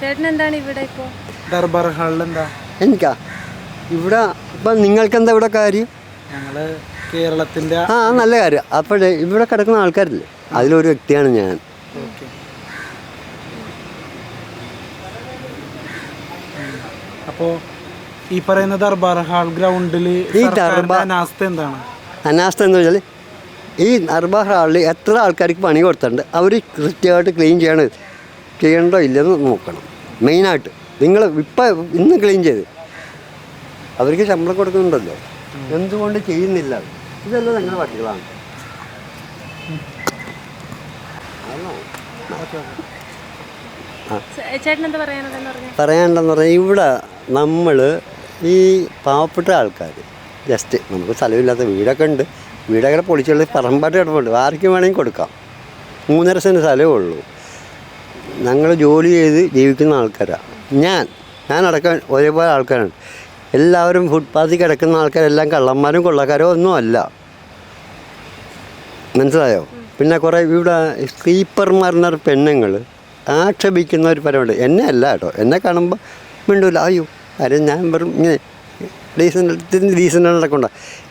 ചേട്ടൻ എന്താണ് ഇവിടെ ഇപ്പോൾ ദർബാർ ഹാളിൽ എന്താ? എനിക്കാ? ഇവിടെ ഇപ്പം നിങ്ങൾക്ക് എന്താ ഇവിടെ കാര്യം? ഞങ്ങൾ കേരളത്തിന്റെ ആ നല്ല കാര്യം. അപ്പോഴേ ഇവിടെ കിടക്കുന്ന ആൾക്കാരില്ലേ? അതിലൊരു വ്യക്തിയാണ് ഞാൻ. അപ്പോ ഈ പറയുന്ന ദർബാർ ഹാൾ ഗ്രൗണ്ടിൽ ഈ ദർബാർ- അനാസ്ഥ എന്താണ്? അനാസ്ഥ എന്ന് വെച്ചാൽ ഈ ദർബാർ ഹാളിൽ എത്ര ആൾക്കാർക്ക് പണി കൊടുത്തിട്ടുണ്ട്? അവർ കൃത്യമായിട്ട് ക്ലീൻ ചെയ്യണം ചെയ്യണ്ടോ ഇല്ലെന്ന് നോക്കണം. മെയിനായിട്ട് നിങ്ങൾ ഇപ്പം ഇന്ന് ക്ലീൻ ചെയ്ത്. അവർക്ക് ശമ്പളം കൊടുക്കുന്നുണ്ടല്ലോ. എന്തുകൊണ്ട് ചെയ്യുന്നില്ല? ഇതെല്ലാം നിങ്ങളുടെ പട്ടികളാണ്. പറയാനുണ്ടെന്ന് പറഞ്ഞാൽ ഇവിടെ നമ്മൾ ഈ പാവപ്പെട്ട ആൾക്കാർ ജസ്റ്റ് നമുക്ക് സ്ഥലമില്ലാത്ത വീടൊക്കെ ഉണ്ട്. വീടൊക്കെ പൊളിച്ചുള്ള പറമ്പാട്ട് കിടപ്പുണ്ട്. ആർക്കും വേണമെങ്കിൽ കൊടുക്കാം. മൂന്നര സെന്റ് സ്ഥലമേ ഉള്ളൂ. ഞങ്ങൾ ജോലി ചെയ്ത് ജീവിക്കുന്ന ആൾക്കാരാണ് ഞാൻ ഞാൻ അടക്കം ഒരേപോലെ ആൾക്കാരാണ് എല്ലാവരും ഫുട്പാത്തിൽ കിടക്കുന്ന ആൾക്കാരെല്ലാം കള്ളന്മാരും കൊള്ളക്കാരോ ഒന്നും അല്ല. മനസ്സിലായോ? പിന്നെ കുറേ ഇവിടെ സ്ലീപ്പർമാർ പെണ്ണുങ്ങൾ ആക്ഷേപിക്കുന്ന ഒരു പരമുണ്ട്. എന്നെ അല്ല കേട്ടോ. എന്നെ കാണുമ്പോൾ മിണ്ടൂല. അയ്യോ അരെ ഞാൻ വെറും ഇങ്ങനെ ഡീസന്റ് ഡീസന്റെ നടക്കണ്ട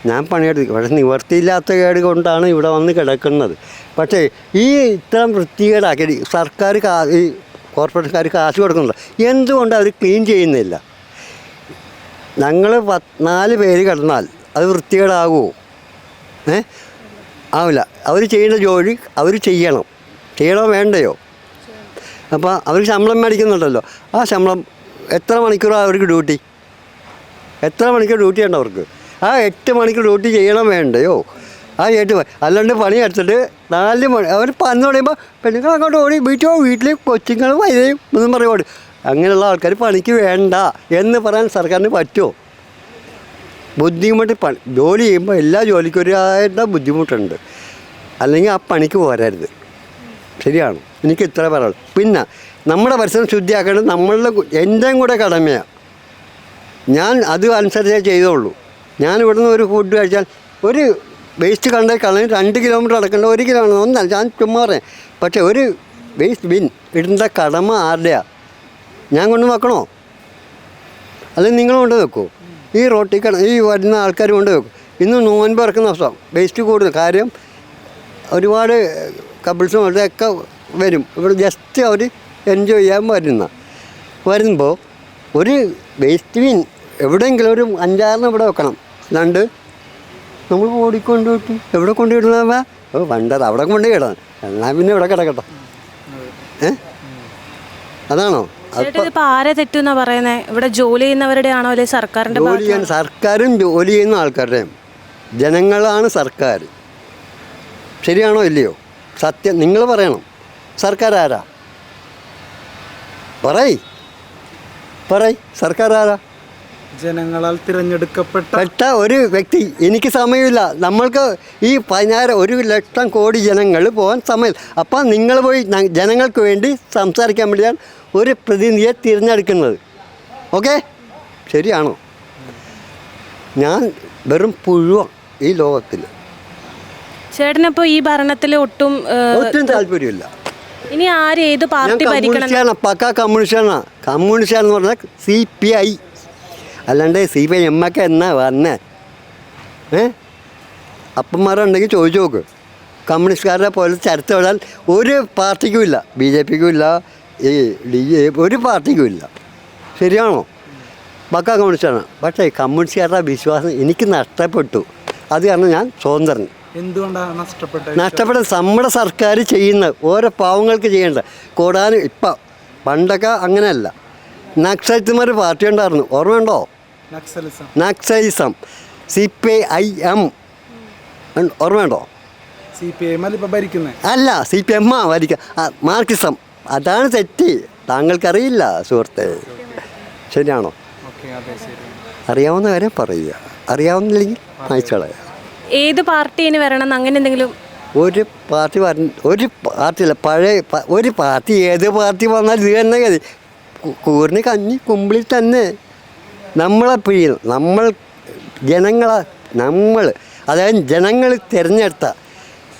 ഞാൻ പണിയെടുക്കും. പക്ഷേ നിവർത്തിയില്ലാത്ത കേട് കൊണ്ടാണ് ഇവിടെ വന്ന് കിടക്കുന്നത്. പക്ഷേ ഈ ഇത്തരം വൃത്തികേടാക്കി സർക്കാർ കാ ഈ കോർപ്പറേഷൻകാർ കാശ് കൊടുക്കുന്നില്ല. എന്തുകൊണ്ട് അവർ ക്ലീൻ ചെയ്യുന്നില്ല? ഞങ്ങൾ പത്ത് നാല് പേര് കിടന്നാൽ അത് വൃത്തികേടാകുമോ ഏ? ആവില്ല. അവർ ചെയ്യുന്ന ജോലി അവർ ചെയ്യണം. ചെയ്യണോ വേണ്ടയോ? അപ്പോൾ അവർ ശമ്പളം മേടിക്കുന്നുണ്ടല്ലോ. ആ ശമ്പളം എത്ര മണിക്കൂറാണ് അവർക്ക് ഡ്യൂട്ടി? എത്ര മണിക്കൂർ ഡ്യൂട്ടി ഉണ്ട് അവർക്ക്? ആ എട്ട് മണിക്കൂർ ഡ്യൂട്ടി ചെയ്യണം വേണ്ടയോ? ആ എട്ട് അല്ലാണ്ട് പണി എടുത്തിട്ട് നാല് മണി അവർ പന്ന് പറയുമ്പോൾ പെണ്ണുങ്ങൾ അങ്ങോട്ട് ഓടി വീട്ടിൽ വീട്ടിൽ കൊച്ചുങ്ങൾ വൈകും എന്നും പറയുമോട് അങ്ങനെയുള്ള ആൾക്കാർ പണിക്ക് വേണ്ട എന്ന് പറയാൻ സർക്കാരിന് പറ്റുമോ? ബുദ്ധിമുട്ട് പണി ജോലി ചെയ്യുമ്പോൾ എല്ലാ ജോലിക്കും ഒരായിട്ട് ബുദ്ധിമുട്ടുണ്ട്. അല്ലെങ്കിൽ ആ പണിക്ക് പോരരുത്. ശരിയാണ്. എനിക്ക് ഇത്ര പറയുള്ളൂ പിന്നെ നമ്മുടെ പരിസരം ശുദ്ധിയാക്കേണ്ടത് നമ്മളുടെ എന്റെയും കൂടെ കടമയാണ് ഞാൻ അത് അനുസരിച്ചേ ചെയ്തോളൂ ഞാൻ ഇവിടുന്ന് ഒരു ഫുഡ് കഴിച്ചാൽ ഒരു വേസ്റ്റ് കണ്ട കളഞ്ഞ് രണ്ട് കിലോമീറ്റർ അടക്കേണ്ട ഒരു കിലോമീറ്റർ ഒന്നല്ല ഞാൻ ചുമ്മാ പറയാം. പക്ഷേ ഒരു വേസ്റ്റ് ബിൻ ഇടുന്ന കടമ ആരുടെയാ? ഞാൻ കൊണ്ട് വെക്കണോ? അല്ലെങ്കിൽ നിങ്ങൾ കൊണ്ട് വെക്കൂ? ഈ റോട്ടിൽ കട ഈ വരുന്ന ആൾക്കാർ കൊണ്ട് വെക്കും? ഇന്ന് നോൻപ് ഇറക്കുന്ന ദിവസം വേസ്റ്റ് കൂടുതൽ. കാര്യം ഒരുപാട് കപ്പിൾസും ഒക്കെ വരും. ഇവിടെ ജസ്റ്റ് അവർ എൻജോയ് ചെയ്യാൻ വരുന്ന. വരുമ്പോൾ ഒരു വേസ്റ്റ് ബിൻ എവിടെയെങ്കിലും ഒരു അഞ്ചാറിന് ഇവിടെ വെക്കണം. അല്ലാണ്ട് നമ്മൾ ഓടിക്കൊണ്ട് വിട്ടു എവിടെ കൊണ്ട് ഇടുന്ന ഓ പണ്ടത് അവിടെ കൊണ്ട് ഇടണം. എന്നാൽ പിന്നെ ഇവിടെ കിടക്കട്ടെ. ഏ? അതാണോ? ആരെ തെറ്റെന്നാ പറയുന്നത് ഇവിടെ ജോലി ചെയ്യുന്നവരുടെ ആണോ അല്ലെ സർക്കാരിന്റെ ജോലി ചെയ്യാൻ സർക്കാരും ജോലി ചെയ്യുന്ന ആൾക്കാരുടെയും. ജനങ്ങളാണ് സർക്കാർ ശരിയാണോ ഇല്ലയോ? സത്യം നിങ്ങൾ പറയണം. സർക്കാർ ആരാ പറയ്. പറയ്. സർക്കാർ ആരാ ജനങ്ങളാൽ തിരഞ്ഞെടുക്കപ്പെട്ട പെട്ട ഒരു വ്യക്തി എനിക്ക് സമയമില്ല. നമ്മൾക്ക് ഈ പതിനായിരം ഒരു ലക്ഷം കോടി ജനങ്ങൾ പോകാൻ സമയം അപ്പം നിങ്ങൾ പോയി ജനങ്ങൾക്ക് വേണ്ടി സംസാരിക്കാൻ വേണ്ടിയാണ് ഒരു പ്രതിനിധിയെ തിരഞ്ഞെടുക്കുന്നത്. ഓക്കെ? ശരിയാണോ? ഞാൻ വെറും പുഴുവ ഈ ലോകത്തിൽ ചേട്ടനപ്പോൾ ഈ ഭരണത്തിൽ ഒട്ടും ഒട്ടും താല്പര്യമില്ല. ഇനി ആര് ഏത് പാർട്ടി ഭരിക്കണം പക്ക കമ്മ്യൂണിസ്റ്റാണ്. കമ്മ്യൂണിസ്റ്റാണെന്ന് പറഞ്ഞാൽ സി പി ഐ. അല്ലാണ്ട് സി പി ഐ എം ഒക്കെ എന്നാ വന്നേ? ഏ? അപ്പന്മാരുണ്ടെങ്കിൽ ചോദിച്ചു നോക്ക്. കമ്മ്യൂണിസ്റ്റുകാരുടെ പോലെ ചരിത്രം എഴുതാൻ ഒരു പാർട്ടിക്കും ഇല്ല. ബി ജെ പിക്കും ഇല്ല. ഈ ഡി ജെ ഒരു പാർട്ടിക്കും ഇല്ല. ശരിയാണോ? പക്ക കമ്മ്യൂണിസ്റ്റാണ്. പക്ഷേ കമ്മ്യൂണിസ്റ്റുകാരുടെ വിശ്വാസം എനിക്ക് നഷ്ടപ്പെട്ടു. അത് കാരണം ഞാൻ സ്വതന്ത്രൻ. എന്തുകൊണ്ടാണ് നഷ്ടപ്പെട്ടത് നഷ്ടപ്പെട്ട നമ്മുടെ സർക്കാർ ചെയ്യുന്ന ഓരോ പാവങ്ങൾക്ക് ചെയ്യേണ്ട. കൂടാനും ഇപ്പം പണ്ടൊക്കെ അങ്ങനെയല്ല. നക്സലിസ്റ്റുമാർ പാർട്ടി ഉണ്ടായിരുന്നു. ഓർമ്മയുണ്ടോ Naxalism. C P I M. ഓർമ്മയുണ്ടോ സി പി ഐ എം ഇപ്പൊ ഭരിക്കുന്നത് അല്ല സി പി എം ആ ഭരിക്ക മാർക്കിസം മാർക്സിസം. അതാണ് തെറ്റ്. താങ്കൾക്കറിയില്ല സുഹൃത്തെ. ശരിയാണോ? ഓക്കെ അതെ ശരി. അറിയാവുന്ന കാര്യം പറയുക. അറിയാവുന്നില്ലെങ്കിൽ അയച്ചോളെ ഏത് പാർട്ടിന് വരണം അങ്ങനെ എന്തെങ്കിലും ഒരു പാർട്ടി വര ഒരു പാർട്ടിയില്ല പഴയ ഒരു പാർട്ടി ഏത് പാർട്ടി വന്നാൽ ഇത് തന്നെ കൂറിന് കഞ്ഞി കുമ്പിളിൽ തന്നെ. നമ്മളെ പിഴിയുന്നു നമ്മൾ ജനങ്ങളെ നമ്മൾ അതായത് ജനങ്ങൾ തിരഞ്ഞെടുത്ത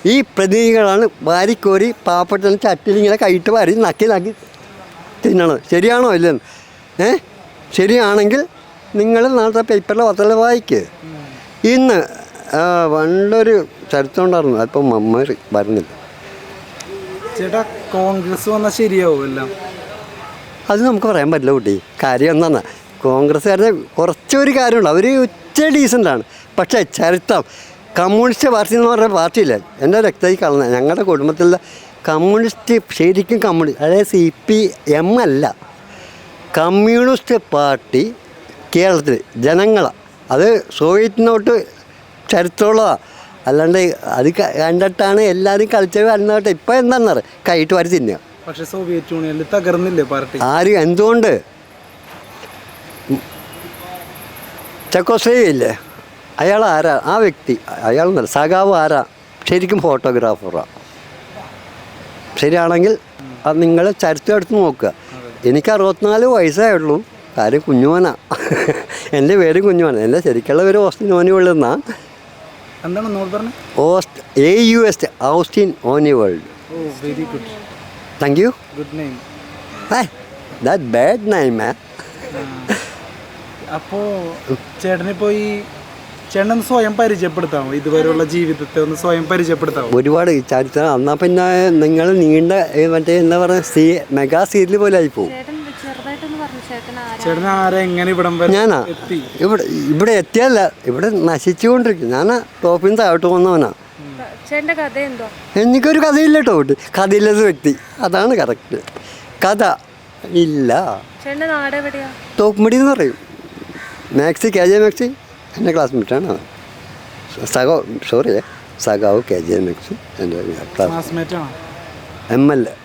ഈ പ്രതിനിധികളാണ് വാരിക്കോരി പാവപ്പെട്ട ചട്ടിലിങ്ങനെ കൈയിട്ട് വാരി നക്കി നക്കി തിന്നണം ശരിയാണോ ഇല്ലെന്ന്? ഏ? ശരിയാണെങ്കിൽ നിങ്ങൾ നാളത്തെ പേപ്പറിൽ പത്രം വായിക്ക്. ഇന്ന് പണ്ടൊരു ചരിത്രം ഉണ്ടായിരുന്നു. അപ്പം മമ്മ വരുന്നില്ല ചേട്ടാ കോൺഗ്രസ് വന്നാൽ ശരിയാവും എല്ലാം. അത് നമുക്ക് പറയാൻ പറ്റില്ല കുട്ടി. കാര്യം എന്താണെന്നാ കോൺഗ്രസ്സുകാരുടെ കുറച്ചൊരു കാര്യമുണ്ട്. അവർ ഉച്ച ഡീസന്റാണ് പക്ഷേ ചരിത്രം. കമ്മ്യൂണിസ്റ്റ് പാർട്ടി എന്ന് പറഞ്ഞ പാർട്ടിയില്ല. എന്റെ രക്തമായി കളഞ്ഞ ഞങ്ങളുടെ കുടുംബത്തിലുള്ള കമ്മ്യൂണിസ്റ്റ് ശരിക്കും കമ്മ്യൂണിസ്റ്റ് അതായത് സി പി എം അല്ല. കമ്മ്യൂണിസ്റ്റ് പാർട്ടി കേരളത്തിൽ ജനങ്ങളെ. അത് സോവിയറ്റിനോട്ട് ചരിത്രമുള്ളതാണ് അല്ലാണ്ട് അത് കണ്ടിട്ടാണ് എല്ലാവരും കളിച്ചത് വരുന്നോട്ടെ ഇപ്പോൾ എന്താണെന്നറിയാം കൈയിട്ട് വരെ തിന്നുക. പക്ഷെ സോവിയറ്റ് യൂണിയനിൽ തകർന്നില്ലേ പാർട്ടി? ആര്? എന്തുകൊണ്ട്? ചെക്കോസ്ലേവിയ ഇല്ലേ? അയാൾ ആരാ? ആ വ്യക്തി അയാൾ നല്ല സഖാവ് ആരാ? ശരിക്കും ഫോട്ടോഗ്രാഫറാ ശരിയാണെങ്കിൽ അത് നിങ്ങളെ ചരിത്രം എടുത്ത് നോക്കുക. എനിക്ക് അറുപത്തിനാല് വയസ്സേ ഉള്ളൂ കാര്യം കുഞ്ഞുമോനാ. എന്റെ പേര് കുഞ്ഞുമോന. എന്റെ ശരിക്കുള്ള പേര് ഓസ്റ്റിൻ ഓനി വേൾഡ് എന്നാ. എന്താണ് ഓസ്റ്റ് A U S Austin ഓനി world very good thank Good name. Hey, that bad name, eh? അപ്പോ ചേട്ടനിപ്പോ ഈ ചേട്ടൻ സ്വയം പരിചയപ്പെടുത്താമോ? ഇതുവരെയുള്ള ജീവിതത്തെ ഒന്ന് സ്വയം പരിചയപ്പെടുത്താമോ? ഒരുപാട് ചരിത്രം. എന്നാ പിന്നെ നിങ്ങൾ നീണ്ട ഏ, മറ്റേ എന്താ പറയുക സീ മെഗാ സീരിയൽ പോലെ ആയിപ്പോവും. ചേട്ടൻ ആരാ? എങ്ങനെ ഇവിടം വരെ ഞാനാ? എത്തി? ഇവിടെ ഇവിടെ എത്തിയല്ല. ഇവിടെ നശിച്ചുകൊണ്ടിരിക്കും. ഞാൻ ടോപ്പിൽ നിന്ന് താഴോട്ട് പോകുന്നവനാ. ചേട്ടന്റെ കഥ എന്തോ എനിക്കൊരു കഥയില്ല കേട്ടോ കഥയില്ലാത്ത വ്യക്തി. അതാണ് കറക്റ്റ് കഥ ഇല്ല. ചേട്ടന്റെ നാട് എവിടെയാ? തോപ്പുമടി എന്ന് പറയും. മാക്സി കെ ജെ മാക്സി എന്റെ ആണ്. സഖാവ് സോറി സഖാവ് കെ ജെ മാക്സി എന്റെ class classmate M L A.